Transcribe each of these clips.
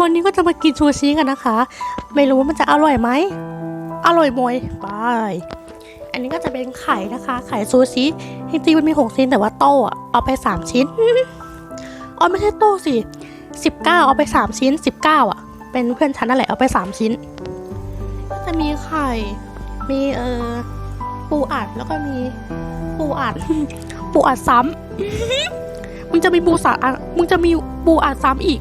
วันนี้ก็จะมากินซูชิกันนะคะ ไม่รู้ว่ามันจะอร่อยไหม อร่อยมวยบายอันนี้ก็จะเป็นไข่นะคะ ไข่ซูชิจริงๆมันมีหกชิ้นแต่ว่าโต้อะเอาไปสามชิ้นอ๋อไม่ใช่โต้สิสิบเก้าเอาไปสามชิ้นสิบเก้าอะ เป็นเพื่อนฉันนั่นแหละเอาไปสามชิ้น ก็จะมีไข่ มีเออปูอัดแล้วก็มีปูอัด ปูอัดซ้ำมึงจะมีปูสาอัดมึงจะมีปูอัดซ้ำอีก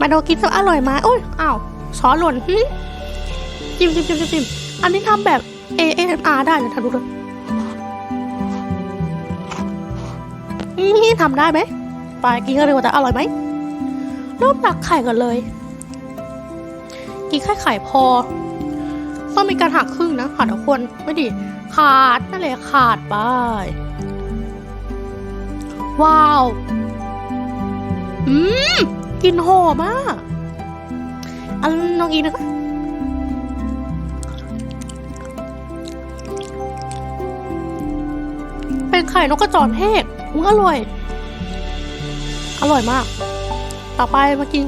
มาดูกินก็อร่อยไหมโอ้ยอ้าวช้อนหล่นหึจิ้มจิ้มจิ้มจิ้มจิ้มอันนี้ทำแบบ ASMR ได้นะท่านดูเลยนี่ทำได้ไหมไปกินกันเลยว่าจะอร่อยไหมเริ่มตักไข่ก่อนเลย กินแค่ไข่พอ ต้องมีการหักครึ่งนะหักทุกคนไม่ดี ขาดนั่นแหละขาดไปว้าว อืม กลิ่นหอมมากอันน้องอีนะคะเป็นไข่นกกระจอกเทศอุ้งอร่อย อร่อยมาก ต่อไปมากิน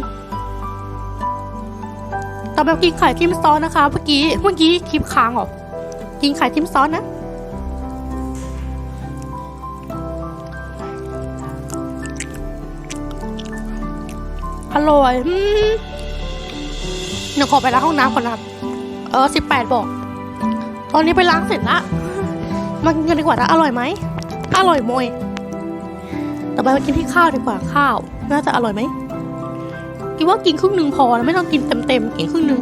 ต่อไปกินไข่ทิมซอสนะคะ เมื่อกี้ เมื่อกี้คลิปค้างหรอ กินไข่ทิมซอสนะ อร่อยอืมเดี๋ยวขอไปล้างห้องน้ำก่อนนะเออสิบแปดบอก ตอนนี้ไปล้างเสร็จละมากินกันดีกว่านะอร่อยไหมอร่อยมวยต่อไปมากินที่ข้าวดีกว่าข้าว น่าจะอร่อยไหมคิดว่ากินครึ่งหนึ่งพอนะไม่ต้องกินเต็มๆกินครึ่งหนึ่ง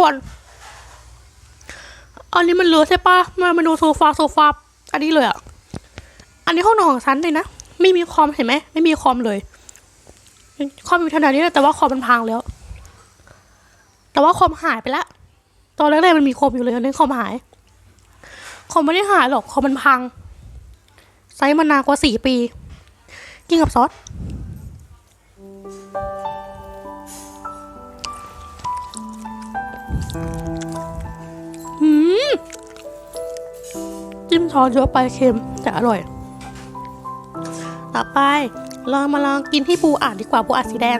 กคนอันนี้มันเหลือใช่ปะมามาดูโซฟาโซฟาอันนี้เลยอะ อันนี้ห้องนอนของฉันเลยนะ ไม่มีคอมเห็นไหม ไม่มีคอมเลย คอมอยู่ขนาดนี้แต่ว่าคอมมันพังแล้ว แต่ว่าคอมหายไปละ ตอนแรกๆมันมีคอมอยู่เลยตอนนี้คอมหาย คอมไม่ได้หายหรอก คอมมันพัง ใช้มานานกว่าสี่ปี กินกับซอส อืมจิ้มซอสเยอะไปเค็มแต่อร่อย ต่อไปเรามาลองกินที่ปูอ่านดีกว่าปูอ่านสีแดง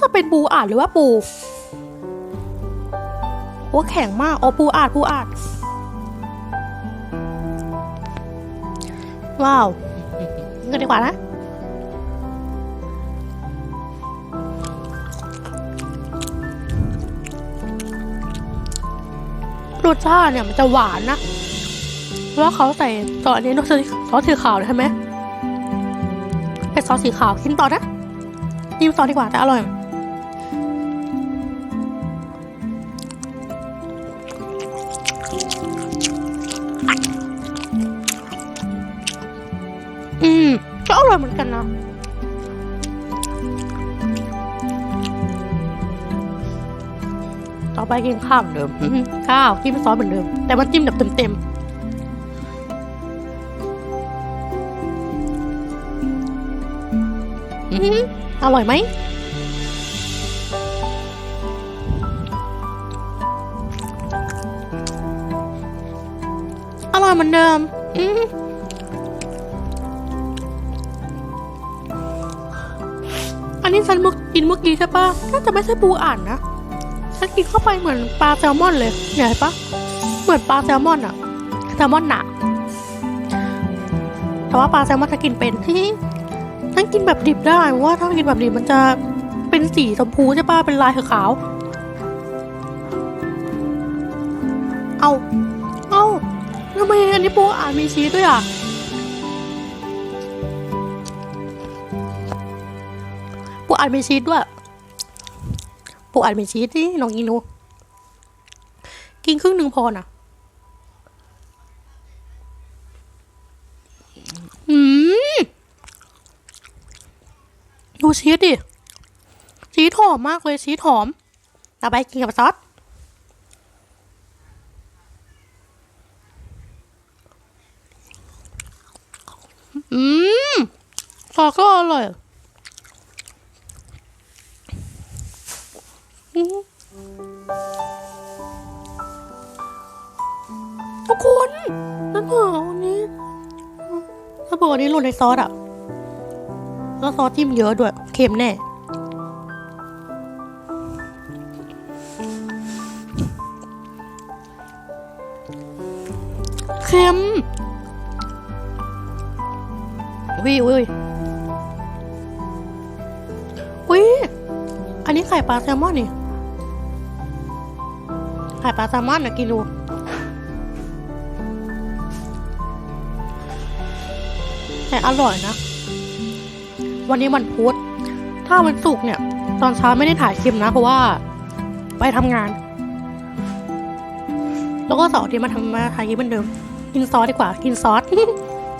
จะเป็นปูอ่านหรือว่าปูโอ้แข็งมากอ๋อปูอานปูอานว้าวกันดีกว่านะ รสชาติเนี่ยมันจะหวานนะเพราะว่าเขาใส่ซอสอันนี้ซอสซอสสีขาวเลยใช่ไหมเป็นซอสสีขาวกินต่อนะจิ้มซอสดีกว่าแต่อร่อยอืมก็อร่อยเหมือนกันนะ ต่อไปกินข้าวเหมือนเดิมอื้อหือข้าวจิ้มซอสเหมือนเดิม แต่มันจิ้มแบบเต็มๆอื้อหืออร่อยไหมอร่อยเหมือนเดิมอือหืออันนี้ฉันเมื่อกินเมื่อกี้ใช่ปะน่าจะไม่ใช่ปูอ่านนะ ฉันกินเข้าไปเหมือนปลาแซลมอนเลยเห็นปะเหมือนปลาแซลมอนอะแซลมอนหนาแต่ว่าปลาแซลมอนถ้ากินเป็นฉันกินแบบดิบได้ว่าถ้ากินแบบดิบมันจะเป็นสีชมพูใช่ปะเป็นลายขาวเอาเอาทำไมอันนี้ปูอ่านมีชีสด้วยอะปูอ่านมีชีสด้วย ปูอัดเป็นชีสนี่น้องอีนู กินครึ่งหนึ่งพอนะอืมดูชีสดิ ชีสหอมมากเลยชีสหอมต่อไปกินกับซอสอืมซอสก็อร่อยอืม ทุกคนนั่นหออันนี้ถ้าบอกอันนี้หล่นในซอสอะ แล้วซอสจิ้มเยอะด้วย เค็มแน่ เค็มวิววิวิอันนี้ไข่ปลาแซลมอนนี่ ไข่ปลาแซลมอนนะกินดูแต่อร่อยนะ วันนี้วันพุธ ถ้าวันศุกร์เนี่ย ตอนเช้าไม่ได้ถ่ายคลิปนะ เพราะว่าไปทำงาน แล้วก็เสาร์อที่มาทำมาถ่ายคลิปเหมือนเดิม กินซอสดีกว่า กินซอส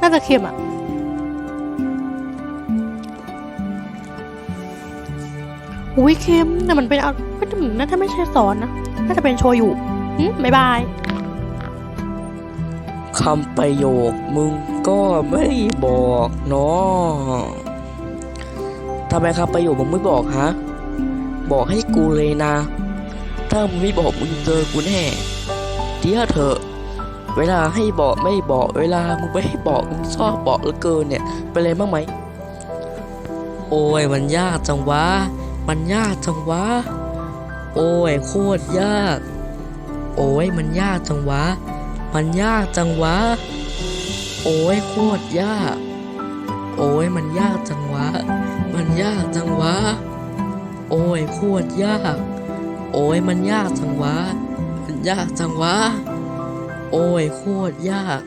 น่าจะเค็มอะ อุ้ยเค็มแต่มันเป็นเอาไม่ถึงน่าจะไม่ใช่ซอสนะ น่าจะเป็นโชยุอืมบ๊ายบายคำประโยคมึงก็ไม่บอกเนาะทำไมคำประโยคมึงไม่บอกฮะ บอกให้กูเลยนะ ถ้ามึงไม่บอกมึงเจอกูแน่เดี๋ยวเถอะ เวลาให้บอกไม่บอก เวลามึงไม่ให้บอกมึงชอบบอกเหลือเกินเนี่ยเป็นไรบ้างไหม โอ้ยมันยากจังวะ มันยากจังวะ โอ้ยโคตรยาก โอ้ยมันยากจังวะ มันยากจังวะ โอ้ยโคตรยาก โอ้ยมันยากจังวะ มันยากจังวะ โอ้ยโคตรยาก โอ้ยมันยากจังวะ มันยากจังวะ โอ้ยโคตรยาก